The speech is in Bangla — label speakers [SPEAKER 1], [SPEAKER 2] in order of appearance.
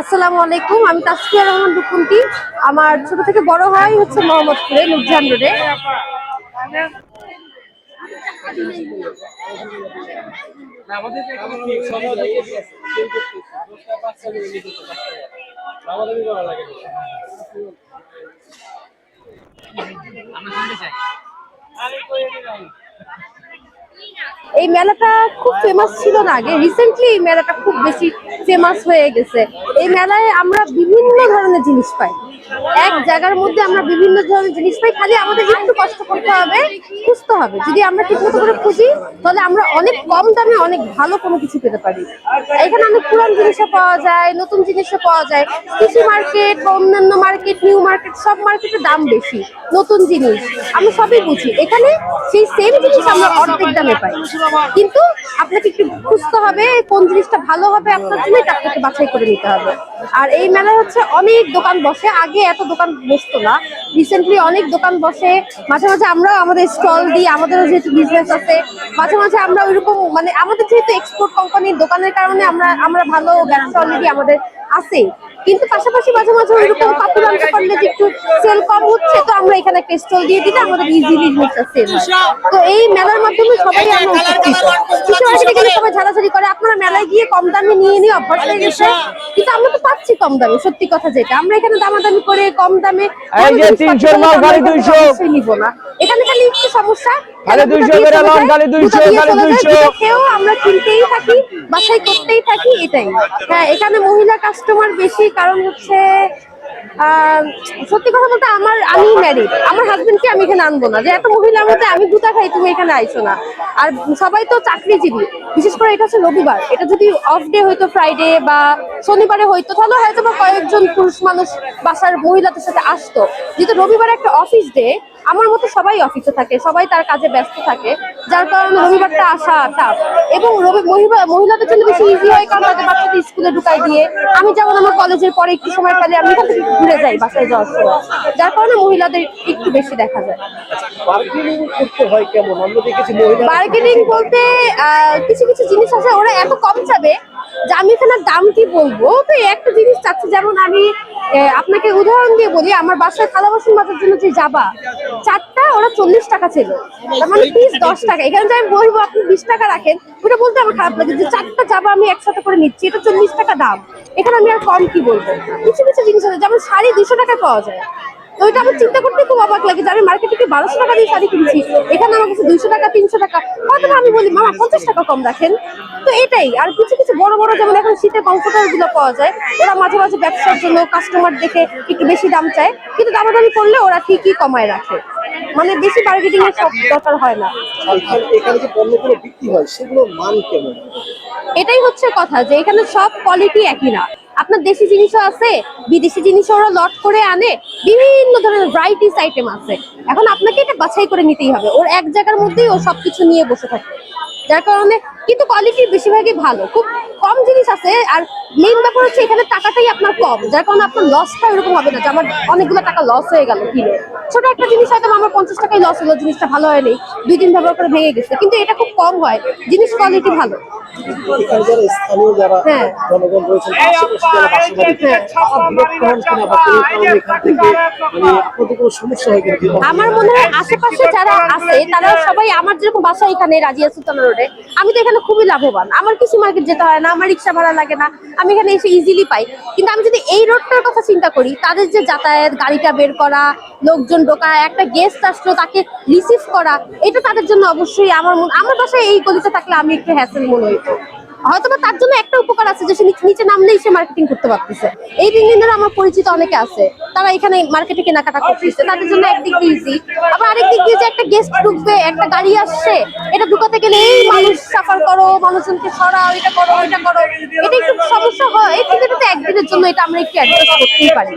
[SPEAKER 1] আসসালামু আলাইকুম, আমি তাসফিয়া রহমান রুকুন্তি আমার ছোট থেকে বড় হয় হচ্ছে মোহাম্মদপুরে নুরজাহান রোডে।
[SPEAKER 2] আমি
[SPEAKER 1] এই মেলাটা খুব ফেমাস ছিল না আগে। রিসেন্টলি এই মেলাটা খুব বেশি ফেমাস হয়ে গেছে। এই মেলায় আমরা বিভিন্ন ধরনের জিনিস পাই। এক জায়গার মধ্যে আমরা বিভিন্ন ধরনের জিনিস পাই খালি আমাদের একটু কষ্ট করতে হবে, খুঁজতে হবে। যদি আমরা ঠিক মতো করে খুঁজি, তাহলে আমরা অনেক কম দামে অনেক ভালো কোনো কিছু পেতে পারি। এখানে অনেক পুরান জিনিসও পাওয়া যায়, নতুন জিনিসও পাওয়া যায়। কৃষি মার্কেট বা অন্যান্য মার্কেট, নিউ মার্কেট, সব মার্কেটের দাম বেশি, নতুন জিনিস। আমি সবই বুঝি। এখানে সেই সেম জিনিস আমরা অর্ধেক দামে পাই। কিন্তু আপনাকে একটু খুঁজতে হবে কোন জিনিসটা ভালো হবে আপনার জন্য এটা আপনাকে বাছাই করে নিতে হবে। আর এই মেলায় হচ্ছে অনেক দোকান বসে, আগে এত দোকান বসতো না। রিসেন্টলি অনেক দোকান বসে, মাঝে মাঝে আমরাও আমাদের স্টল দিই, আমাদেরও যেহেতু বিজনেস আছে, মাঝে মাঝে আমরা ওইরকম মানে আমাদের যেহেতু এক্সপোর্ট কোম্পানির দোকানের কারণে আমরা আমরা ভালো ব্যবসা অলরেডি আমাদের আছে কিন্তু পাশাপাশি মাঝে মাঝে ওইরকম কাপড় আনতে পারলে যে একটু সেল কম হচ্ছে, তো আমরা এখানে একটা স্টল দিয়ে দিলে আমাদের ইজিলি জিনিসটা সেল তো এই মেলার মাধ্যমে সবাই আমরা উপকৃত। গেলে করে আপনারা মেলায় গিয়ে কম দামে নিয়ে নিয়ে অভ্যাস হয়ে গেছে কিন্তু আমরা তো পাচ্ছি কম দামে সত্যি কথা যেটা। আমরা এখানে দামাদামি করে কম দামে
[SPEAKER 3] এই যে
[SPEAKER 1] কোনো জিনিস
[SPEAKER 3] 300
[SPEAKER 1] পাচ্ছি না,
[SPEAKER 3] মাল,
[SPEAKER 1] আমরা
[SPEAKER 3] গাড়ি
[SPEAKER 1] এখানে
[SPEAKER 3] 200
[SPEAKER 1] অবশ্যই নিব না এখানে খালি একটু সমস্যা।
[SPEAKER 3] গাড়ি
[SPEAKER 1] দুটো
[SPEAKER 3] 200
[SPEAKER 1] দিয়ে
[SPEAKER 3] করে
[SPEAKER 1] চলে
[SPEAKER 3] লন,
[SPEAKER 1] যায়,
[SPEAKER 3] গাড়ি
[SPEAKER 1] দুটো
[SPEAKER 3] 200,
[SPEAKER 1] দিয়ে
[SPEAKER 3] গাড়ি
[SPEAKER 1] চলে যায়,
[SPEAKER 3] 200
[SPEAKER 1] দুটো খেয়েও আমরা কিনতেই থাকি বাসায় করতেই থাকি এটাই। হ্যাঁ এখানে মহিলা কাস্টমার বেশি কারণ হচ্ছে সত্যি কথা বলতে আমার আমি ম্যারিড আমার হাজবেন্ডকে আমি এখানে আনব না। যে এত মহিলার মধ্যে আমি গুতা খাই তুমি এখানে আইছো না। আর সবাই তো চাকরিজীবী। বিশেষ করে এটা হচ্ছে রবিবার। এটা যদি অফ ডে হইতো ফ্রাইডে বা শনিবারে হইতো, তাহলে হয়তো বা কয়েকজন পুরুষ মানুষ বাসার মহিলাদের সাথে আসতো। যেহেতু রবিবার একটা অফিস ডে আমার মতো সবাই অফিসে থাকে সবাই তার কাজে ব্যস্ত থাকে যার কারণে রবিবারটা আসা টাফ এবং রবি মহিলা মহিলাদের জন্য বেশি ইজি হয় কারণ তাদের বাচ্চাদের স্কুলে ঢুকাই দিয়ে। আমি যেমন আমার কলেজের পরে একটু সময় পেলে আমি এখান থেকে ঘুরে যাই বাসায় যাওয়ার সময়। যার কারণে মহিলাদের একটু বেশি দেখা যায়।
[SPEAKER 2] বার্গেনিং
[SPEAKER 1] বলতে কিছু কিছু জিনিস আছে ওরা এত কম চাবে এখানে দাম কি বলব? তো একটা জিনিস চাচ্ছি, যেমন আমি আপনাকে উদাহরণ দিয়ে বলি, আমার বাসায় থালা বাসন মাজার জন্য যে যাবা চারটা, ওরা চল্লিশ টাকা ছিল। তার মানে পিস দশ টাকা। এখানে যে আমি বলব, আপনি বিশ টাকা রাখেন, ওটা বলতে আমার খারাপ লাগে যে চারটা যাবা আমি একসাথে করে নিচ্ছি, এটা চল্লিশ টাকা দাম। এখানে আমি আর কম কি বলব? কিছু কিছু জিনিস আছে, যেমন শাড়ি দুশো টাকায় পাওয়া যায়। তো এটা আমার চিন্তা করতে খুব অবাক লাগে যে আমি মার্কেটে থেকে বারোশো টাকা দিয়ে শাড়ি কিনছি? এখানে আমার কাছে দুইশো টাকা তিনশো টাকা। হয়তো আমি বলি মামা পঞ্চাশ টাকা কম রাখেন। তো এটাই। আর কিছু কিছু বড় বড় যেমন এখন শীতে কমফোর্টারগুলো পাওয়া যায় ওরা মাঝে মাঝে ব্যবসার জন্য কাস্টমার দেখে একটু বেশি দাম চায়। কিন্তু দামাদামি করলে ওরা ঠিকই কমায় রাখে। মানে বেশি বার্গেটিং এর সব দরকার হয় না।
[SPEAKER 2] এখানে এখানে যে পণ্যগুলো বিক্রি হয় সেগুলোর মান কেমন?
[SPEAKER 1] এটাই হচ্ছে কথা যে এখানে সব কোয়ালিটি একই না। আপনার দেশি জিনিসও আছে বিদেশি জিনিসও লট করে আনে বিভিন্ন ধরনের ভ্যারাইটিস আইটেম আছে। এখন আপনাকে এটা বাছাই করে নিতেই হবে। ওর এক জায়গার মধ্যেই ও সবকিছু নিয়ে বসে থাকে। যার কারণে কিন্তু কোয়ালিটি বেশিরভাগই ভালো। খুব কম জিনিস আছে আর মেইন ব্যাপার হচ্ছে এখানে টাকাটাই আপনার কম। যার কারণে আপনার লসটা এরকম হবে না যে আমার অনেকগুলো টাকা লস হয়ে গেল কিনে। ছোট একটা জিনিস হয়তো আমার পঞ্চাশ টাকায় লস হলো জিনিসটা ভালো হয়নি দুই দিন ব্যবহার করে ভেঙে গেছে। কিন্তু এটা খুব কম হয়। জিনিস কোয়ালিটি ভালো। হ্যাঁ। আমার মনে হয় আশেপাশে যারা আছে তারা সবাই আমার যেরকম বাসা এখানে রাজিয়া সুলতান রোডে, আমি তো এখানে খুবই লাভবান। আমার কিছু মার্কেট যেতে হয় না, আমার রিক্সা ভাড়া লাগে না, আমি এখানে এসে ইজিলি পাই। কিন্তু আমি যদি এই রোডটার কথা চিন্তা করি, তাদের যে যাতায়াত, গাড়িটা বের করা, লোকজন ঢোকা, একটা গেস্ট আসলো, তাকে রিসিভ করা, এটা তাদের জন্য অবশ্যই আমার আমার বাসায় এই গলিতে থাকলে আমি একটু হ্যাসেল মনে হইতো। হয়তো তার জন্য একটা উপকার আছে যে সে নিচে- নামলেই সে মার্কেটিং করতে পারতেছে। এই তিন দিন ধরে আমার পরিচিত অনেকে আছে তারা এখানে মার্কেটে কেনাকাটা করতেছে। তাদের জন্য একদিক দিয়ে ইজি আবার আরেক দিক দিয়ে যে একটা গেস্ট ঢুকবে একটা গাড়ি আসছে এটা ঢুকাতে গেলে এই মানুষ সাফার করো মানুষজনকে সরাও এটা করো এটা করো। এটা একটু সমস্যা হয় কিন্তু এটা তো একদিনের জন্য এটা আমরা একটু অ্যাডজাস্ট করতেই পারি।